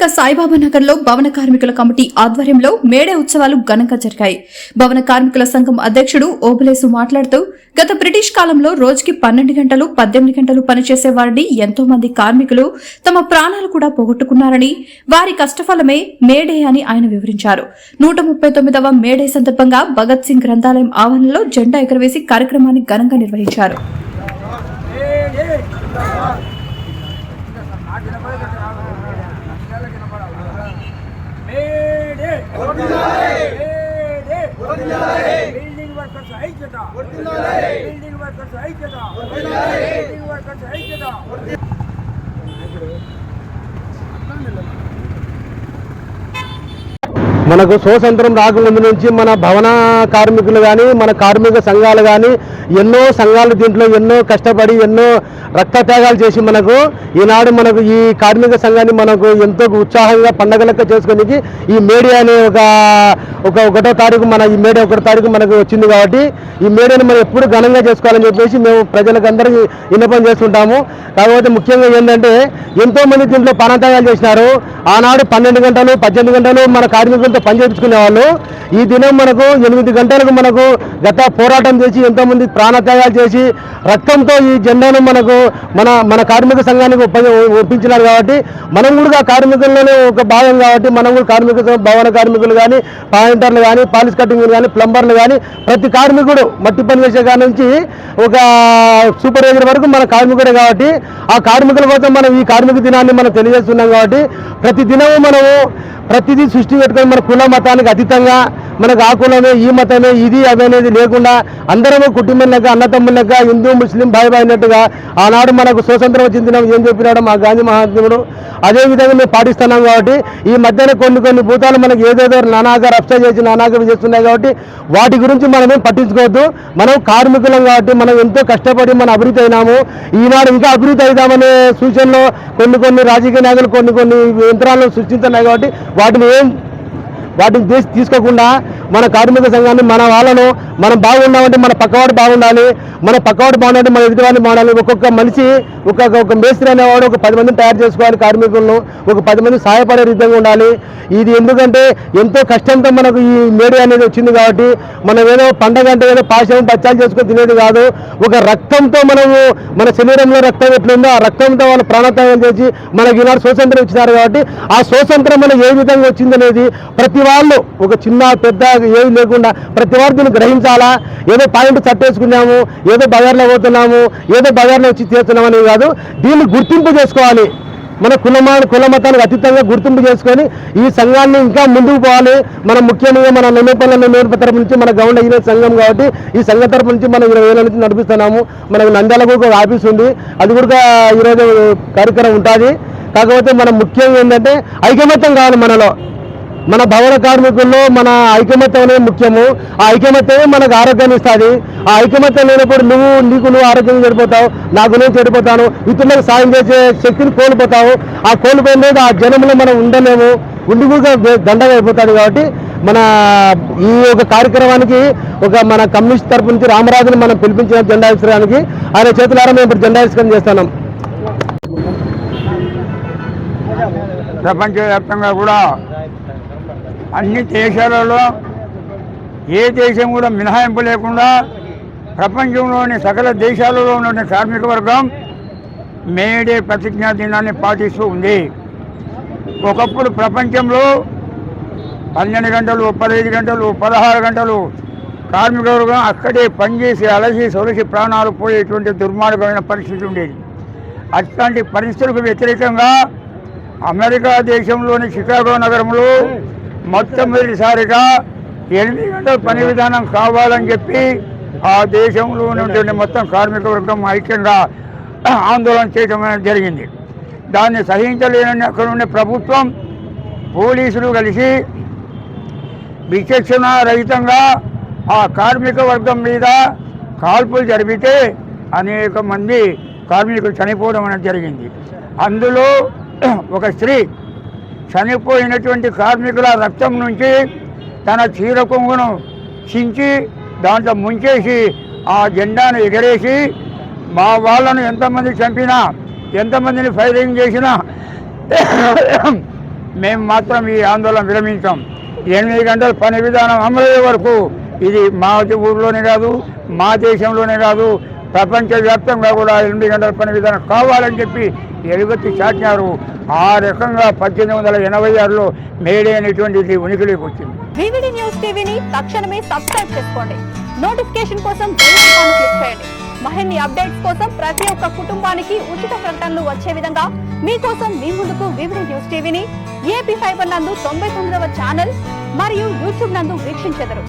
స్థానిక సాయిబాబా నగర్లో భవన కార్మికుల కమిటీ ఆధ్వర్యంలో మేడే ఉత్సవాలు ఘనంగా జరిగాయి. భవన కార్మికుల సంఘం అధ్యక్షుడు ఓబులేసు మాట్లాడుతూ గత బ్రిటిష్ కాలంలో రోజుకి పన్నెండు గంటలు పద్దెనిమిది గంటలు పనిచేసే వారిని ఎంతో మంది కార్మికులు తమ ప్రాణాలు కూడా పోగొట్టుకున్నారని వారి కష్టఫలమే మేడే అని ఆయన వివరించారు. నూట ముప్పై తొమ్మిదవ మేడే సందర్భంగా భగత్ సింగ్ గ్రంథాలయం ఆవరణలో జెండా ఎగరవేసి కార్యక్రమాన్ని ఘనంగా నిర్వహించారు May Day May Day building workers ఐక్యత బిల్డింగ్ వర్కర్స్ ఐక్యత బిల్డింగ్ వర్కర్స్ ఐక్యత మనకు స్వతంత్రం రాకముందు నుంచి మన భవన కార్మికులు కానీ మన కార్మిక సంఘాలు కానీ ఎన్నో సంఘాలు దీంట్లో ఎన్నో కష్టపడి ఎన్నో రక్తత్యాగాలు చేసి మనకు ఈనాడు మనకు ఈ కార్మిక సంఘాన్ని మనకు ఎంతో ఉత్సాహంగా పండగ లెక్క చేసుకునేకి ఈ మీడియా అనే ఒక ఒక ఒకటో తారీఖు మన ఈ మేడే ఒకటో తారీఖు మనకు వచ్చింది కాబట్టి ఈ మేడేని మనం ఎప్పుడు ఘనంగా చేసుకోవాలని చెప్పేసి మేము ప్రజలకు అందరికీ విన్నపం చేస్తుంటాము. కాకపోతే ముఖ్యంగా ఏంటంటే ఎంతో మంది దీంట్లో పరాంతకాలు చేసినారు. ఆనాడు పన్నెండు గంటలు పద్దెనిమిది గంటలు మన కార్మికులతో పనిచేయించుకునే వాళ్ళు. ఈ దినం మనకు ఎనిమిది గంటలకు మనకు గత పోరాటం చేసి ఎంతో మంది ప్రాణత్యాగాలు చేసి రక్తంతో ఈ జెండాను మనకు మన మన కార్మిక సంఘానికి ఒప్పించినారు కాబట్టి మనం కూడా ఆ కార్మికుల్లోనే ఒక భాగం కాబట్టి మనం కూడా కార్మిక భవన కార్మికులు కానీ పాయింటర్లు కానీ పాలిస్ కటింగ్ కానీ ప్లంబర్లు కానీ ప్రతి కార్మికుడు మట్టి పని చేసే కాడ నుంచి ఒక సూపర్వైజర్ వరకు మన కార్మికుడే కాబట్టి ఆ కార్మికుల కోసం మనం ఈ కార్మిక దినాన్ని మనం తెలియజేస్తున్నాం కాబట్టి ప్రతి దినము మనము ప్రతిదీ సృష్టి పెట్టుకొని మన కుల మతానికి అతీతంగా మనకు ఆ కులమే ఈ మతమే ఇది అవి అనేది లేకుండా అందరము కుటుంబం లెక్క అన్నతమ్ముల లెక్క హిందూ ముస్లిం భాయ్ భాయ్ ఆనాడు మనకు స్వతంత్రం వచ్చింది ఏం చెప్పినాడు మా గాంధీ మహాత్ముడు. అదేవిధంగా మేము పాటిస్తున్నాం కాబట్టి ఈ మధ్యన కొన్ని కొన్ని భూతాలు మనకి ఏదేదో నానాగా రక్ష చేసి నానాగా చేస్తున్నాయి కాబట్టి వాటి గురించి మనమే పట్టించుకోవద్దు. మనం కార్మికులం కాబట్టి మనం ఎంతో కష్టపడి మనం అభివృద్ధి అయినాము. ఈనాడు ఇంకా అభివృద్ధి అవుదామనే సూచనలో కొన్ని కొన్ని రాజకీయ నాయకులు కొన్ని కొన్ని యంత్రాలను సృష్టిస్తున్నాయి కాబట్టి వాటిని వాటిని తీసుకోకుండా మన కార్మిక సంఘాన్ని మన వాళ్ళను మనం బాగున్నామంటే మన పక్కవాడు బాగుండాలి మన పక్కవాడు బాగుండాలంటే మన ఎదుటివాడిని బాగుండాలి. ఒక్కొక్క మనిషి ఒక్కొక్క ఒక మేస్త్రి అనేవాడు ఒక పది మందిని తయారు చేసుకోవాలి కార్మికులను ఒక పది మంది సహాయపడే విధంగా ఉండాలి. ఇది ఎందుకంటే ఎంతో కష్టంతో మనకు ఈ మేడి అనేది వచ్చింది కాబట్టి మనం ఏదో పండగ అంటే ఏదో పాశం పచ్చాలు చేసుకొని తినేది కాదు. ఒక రక్తంతో మనము మన శరీరంలో రక్తం ఎట్లుందో ఆ రక్తంతో వాళ్ళు ప్రాణత్యాగం చేసి మనకి ఈనాడు స్వాతంత్రం ఇచ్చినారు కాబట్టి ఆ స్వాతంత్రం మనకు ఏ విధంగా వచ్చిందనేది ప్రతి వాళ్ళు ఒక చిన్న పెద్ద ఏది లేకుండా ప్రతి వారు గ్రహించాలా? ఏదో పాయింట్ చట్టేసుకున్నాము ఏదో బజార్లో పోతున్నాము ఏదో బజార్లో వచ్చి చేస్తున్నాం అనేది కాదు దీన్ని గుర్తింపు చేసుకోవాలి. మన కులమా కులమతానికి అతీతంగా గుర్తింపు చేసుకొని ఈ సంఘాన్ని ఇంకా ముందుకు పోవాలి. మనం ముఖ్యంగా మన నిమ్మపల్ల నిమ్మప తరపు నుంచి మన గౌండ్ అయిన సంఘం కాబట్టి ఈ సంఘం తరపు నుంచి మనం ఇరవై ఏళ్ళ నుంచి నడిపిస్తున్నాము. మనకు నంద్యాలకు ఒక ఆఫీస్ ఉంది. అది కూడా ఈరోజు కార్యక్రమం ఉంటుంది. కాకపోతే మనం ముఖ్యంగా ఏంటంటే ఐకమత్యం కావాలి మనలో. మన భవన కార్మికుల్లో మన ఐకమత్యం అనేది ముఖ్యము. ఆ ఐకమత్యమే మనకు ఆరోగ్యాన్ని ఇస్తుంది. ఆ ఐకమత్యం లేనప్పుడు నువ్వు నీకు నువ్వు ఆరోగ్యంగా చెడిపోతావు నాకు నేను చెడిపోతాను ఇతరులకు సాయం చేసే శక్తిని కోల్పోతావు. ఆ కోల్పోయినది ఆ జనంలో మనం ఉండలేము. ఉండి కూడా దండగా అయిపోతాడు కాబట్టి మన ఈ ఒక కార్యక్రమానికి ఒక మన కమ్యూనిస్ట్ తరపు నుంచి రామరాజుని మనం పిలిపించిన జెండా విసరడానికి ఆయన చేతులారా మేము ఇప్పుడు జెండా విసరణ చేస్తున్నాం. ప్రపంచవ్యాప్తంగా కూడా అన్ని దేశాలలో ఏ దేశం కూడా మినహాయింపు లేకుండా ప్రపంచంలోని సకల దేశాలలో ఉన్న కార్మిక వర్గం మేడే ప్రతిజ్ఞా దినాన్ని పాటిస్తూ ఉంది. ఒకప్పుడు ప్రపంచంలో పన్నెండు గంటలు పదహైదు గంటలు పదహారు గంటలు కార్మిక వర్గం అక్కడే పనిచేసి అలసి సొలసి ప్రాణాలు పోయేటువంటి దుర్మార్గమైన పరిస్థితి ఉండేది. అట్లాంటి పరిస్థితులకు వ్యతిరేకంగా అమెరికా దేశంలోని చికాగో నగరంలో మొట్టమొదటిసారిగా ఎనిమిది గంటల పని విధానం కావాలని చెప్పి ఆ దేశంలో ఉన్నటువంటి మొత్తం కార్మిక వర్గం ఐక్యంగా ఆందోళన చేయడం అనేది జరిగింది. దాన్ని సహించలేనని అక్కడ ఉండే ప్రభుత్వం పోలీసులు కలిసి విచక్షణ రహితంగా ఆ కార్మిక వర్గం మీద కాల్పులు జరిపితే అనేక మంది కార్మికులు చనిపోవడం అనేది జరిగింది. అందులో ఒక స్త్రీ చనిపోయినటువంటి కార్మికుల రక్తం నుంచి తన చీర కొంగును చించి దాంట్లో ముంచేసి ఆ జెండాను ఎగరేసి మా వాళ్ళను ఎంతమంది చంపినా ఎంతమందిని ఫైరింగ్ చేసినా మేము మాత్రం ఈ ఆందోళన విరమించాం. ఎనిమిది గంటల పని విధానం అమలయ్యే వరకు ఇది మా ఊర్లోనే కాదు మా దేశంలోనే కాదు ప్రపంచవ్యాప్తంగా కూడా ఎనిమిది గంటల పని విధానం కావాలని చెప్పి ఎలుగెత్తి చాటినారు. ఆ రకంగా పద్దెనిమిది వందల ఎనభై ఆరులో మేడే అనేటువంటిది ఉనికిలోకి వచ్చింది. వివిడి న్యూస్ టీవీని తక్షణమే సబ్స్క్రైబ్ చేసుకోండి. నోటిఫికేషన్ కోసం బెల్ ఐకాన్ క్లిక్ చేయండి. మరిన్ని అప్డేట్స్ కోసం ప్రతి ఒక్క కుటుంబానికి ఉచిత ప్రకటనలు వచ్చే విధంగా మీకోసం మీ ముందుకు వివిడి న్యూస్ టీవీని ఏపీ ఫైబర్ నందు తొంభై తొమ్మిదవ ఛానల్ మరియు యూట్యూబ్ నందు వీక్షించెదరు.